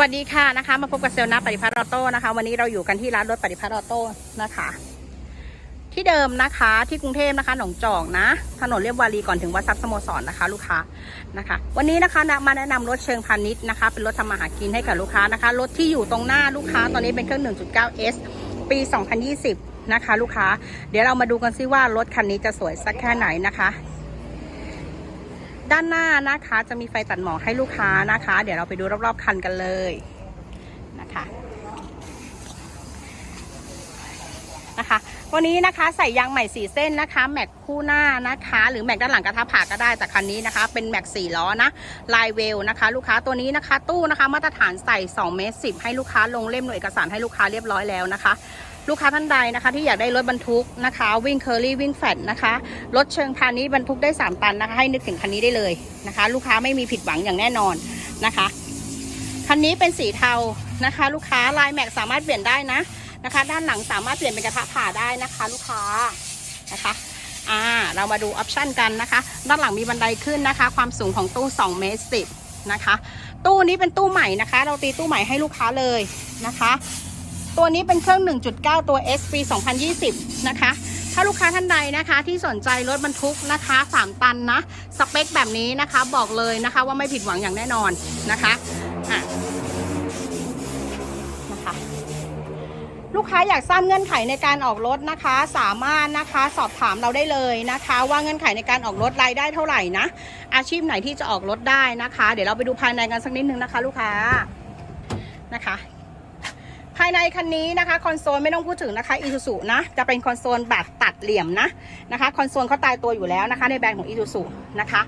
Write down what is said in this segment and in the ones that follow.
วัสดีค่ะนะคะ มาพบกับเซลล์นะปฏิพัฒน์ออโต้นะคะ วันนี้เราอยู่กันที่ร้านรถปฏิพัฒน์ออโต้นะคะ ที่เดิมนะคะที่กรุงเทพนะคะ หนองจอกนะ ถนนเรียบวารีก่อนถึงวัดทรัพย์สโมสรนะคะ ลูกค้านะคะ วันนี้นะคะนะมาแนะนำรถเชิงพาณิชย์นะคะ เป็นรถทำมาหากินให้กับลูกค้านะคะรถที่อยู่ตรงหน้าลูกค้าตอนนี้เป็นเครื่อง 1.9S ปี 2020 นะคะ ลูกค้า เดี๋ยวเรามาดูกันซิว่ารถคันนี้จะสวยสักแค่ไหนนะคะ ด้านหน้านะคะจะมีไฟตัดหมอกให้ลูกค้านะคะ เดี๋ยวเราไปดูรอบๆคันกันเลยนะคะนะคะ วันนี้นะคะใส่ยางใหม่สีเส้นนะคะ แม็กคู่หน้านะคะ หรือแม็กด้านหลังกระทะผ่าก็ได้แต่คันนี้นะคะ เป็นแม็กสี่ล้อนะลายเวลนะคะ ลูกค้าตัวนี้นะคะ ตู้นะคะมาตรฐานใส่2เมตรสิให้ลูกค้าลงเล่มหน่วยเอกสารให้ลูกค้าเรียบร้อยแล้วนะคะลูกค้าท่านใดนะคะที่อยากได้รถบรรทุกนะคะ วิ่งเคอรี่วิ่งแฟดนะคะรถเชิงพาณิชย์บรรทุกได้ 3 ตันนะคะ ให้นึกถึงคันนี้ได้เลยนะคะ ลูกค้าไม่มีผิดหวังอย่างแน่นอนนะคะคันนี้เป็นสีเทานะคะ ลูกค้าลายแม็กสามารถเปลี่ยนได้นะ นะคะ ด้านหลังสามารถเปลี่ยนเป็นกระทะผ่าได้นะคะลูกค้านะคะอ่าเรามาดูออปชันกันนะคะ ด้านหลังมีบันไดขึ้นนะคะ ความสูงของตู้2เมตรสินะคะ ตู้นี้เป็นตู้ใหม่นะคะ เราตีตู้ใหม่ให้ลูกค้าเลยนะคะ ตัวนี้เป็นเครื่อง 1.9 ตัว S ปี 2020 นะคะถ้าลูกค้าท่านใดนะคะที่สนใจรถบรรทุกนะคะ 3 ตันนะสเปคแบบนี้นะคะบอกเลยนะคะว่าไม่ผิดหวังอย่างแน่นอนนะคะอะนะคะ ลูกค้าอยากทราบเงื่อนไขในการออกรถนะคะ สามารถนะคะสอบถามเราได้เลยนะคะ ว่าเงื่อนไขในการออกรถรายได้เท่าไหร่นะ อาชีพไหนที่จะออกรถได้นะคะ เดี๋ยวเราไปดูภายในกันสักนิดนึงนะคะ ลูกค้านะคะ ภายในคันนี้นะคะคอนโซลไม่ต้องพูดถึงนะคะอีซูซูนะจะเป็นคอนโซลแบบตัดเหลี่ยมนะนะคะคอนโซลเขาตายตัวอยู่แล้วนะคะ ในแบรนด์ของอีซูซูนะคะ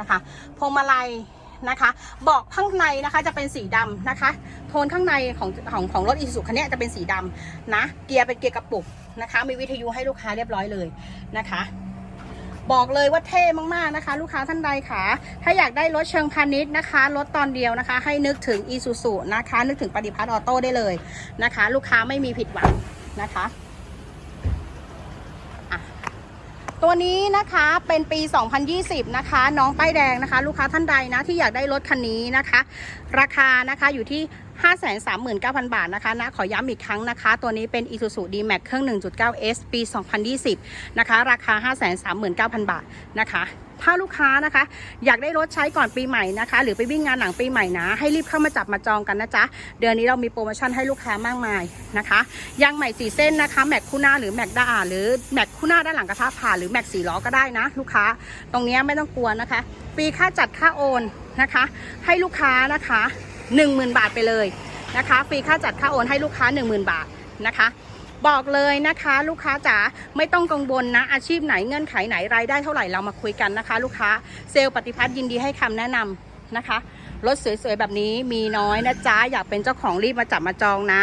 นะคะพวงมาลัย นะคะ เบาะข้างในนะคะจะเป็นสีดำนะคะ โทนข้างในของของของรถอีซูซูคันนี้จะเป็นสีดำนะ เกียร์เป็นเกียร์กระปุกนะคะ มีวิทยุให้ลูกค้าเรียบร้อยเลยนะคะ บอกเลยว่าเท่มากๆนะคะ ลูกค้าท่านใดค่ะถ้าอยากได้รถเชิงพาณิชย์นะคะ รถตอนเดียวนะคะ ให้นึกถึง i s u z u นะคะ นึกถึงปฏิพัฒน์ออโต้ได้เลยนะคะ ลูกค้าไม่มีผิดหวังนะคะ ตัวนี้นะคะเป็นปี 2020 นะคะ น้องป้ายแดงนะคะ ลูกค้าท่านใดนะที่อยากได้รถคันนี้นะคะ ราคานะคะอยู่ที่ 539,000 บาทนะคะนะขอย้ำอีกครั้งนะคะ ตัวนี้เป็น Isuzu D-Max เครื่อง 1.9S ปี 2020 นะคะ ราคา 539,000 บาทนะคะถ้าลูกค้านะคะ อยากได้รถใช้ก่อนปีใหม่นะคะ หรือไปวิ่งงานหลังปีใหม่นะ ให้รีบเข้ามาจับมาจองกันนะจ๊ะ เดือนนี้เรามีโปรโมชั่นให้ลูกค้ามากมายนะคะยางใหม่สีเส้นนะคะแม็กคู่หน้าหรือแม็กด้าหรือแม็กคู่หน้าด้านหลังกระทะผ่าหรือแม็กสีล้อก็ได้นะ ลูกค้าตรงนี้ไม่ต้องกลัวนะคะฟรีค่าจัดค่าโอนนะคะ ให้ลูกค้านะคะ10,000 บาทไปเลยนะคะฟรีค่าจัดค่าโอนให้ลูกค้า 10,000 บาทนะคะ บอกเลยนะคะลูกค้าจ๋าไม่ต้องกังวลนะ อาชีพไหนเงื่อนไขไหนรายได้เท่าไหร่เรามาคุยกันนะคะ ลูกค้าเซลล์ปฏิพัฒน์ยินดีให้คำแนะนำนะคะรถสวยๆแบบนี้มีน้อยนะจ๊ะอยากเป็นเจ้าของรีบมาจับมาจองนะ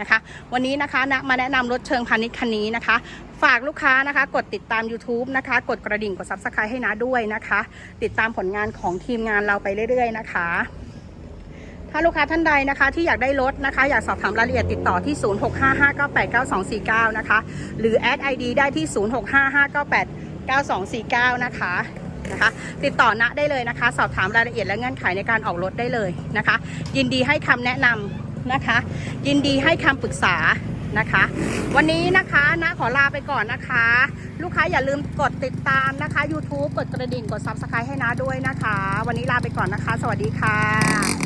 นะคะวันนี้นะคะนะมาแนะนำรถเชิงพาณิชย์คันนี้นะคะ ฝากลูกค้านะคะ กดติดตาม YouTube นะคะ กดกระดิ่งกด Subscribe ให้นะด้วยนะคะ ติดตามผลงานของทีมงานเราไปเรื่อยๆนะคะ ถ้าลูกค้าท่านใดนะคะ ที่อยากได้รถนะคะ อยากสอบถามรายละเอียดติดต่อที่ 0655989249 นะคะ หรือแอด ID ได้ที่ 0655989249 นะคะนะคะติดต่อณได้เลยนะคะ สอบถามรายละเอียดและเงื่อนไขในการออกรถได้เลยนะคะ ยินดีให้คำแนะนำนะคะ ยินดีให้คำปรึกษานะคะ วันนี้นะคะนะขอลาไปก่อนนะคะ ลูกค้าอย่าลืมกดติดตามนะคะ YouTube กดกระดิ่งกด Subscribe ให้นะด้วยนะคะ วันนี้ลาไปก่อนนะคะ สวัสดีค่ะ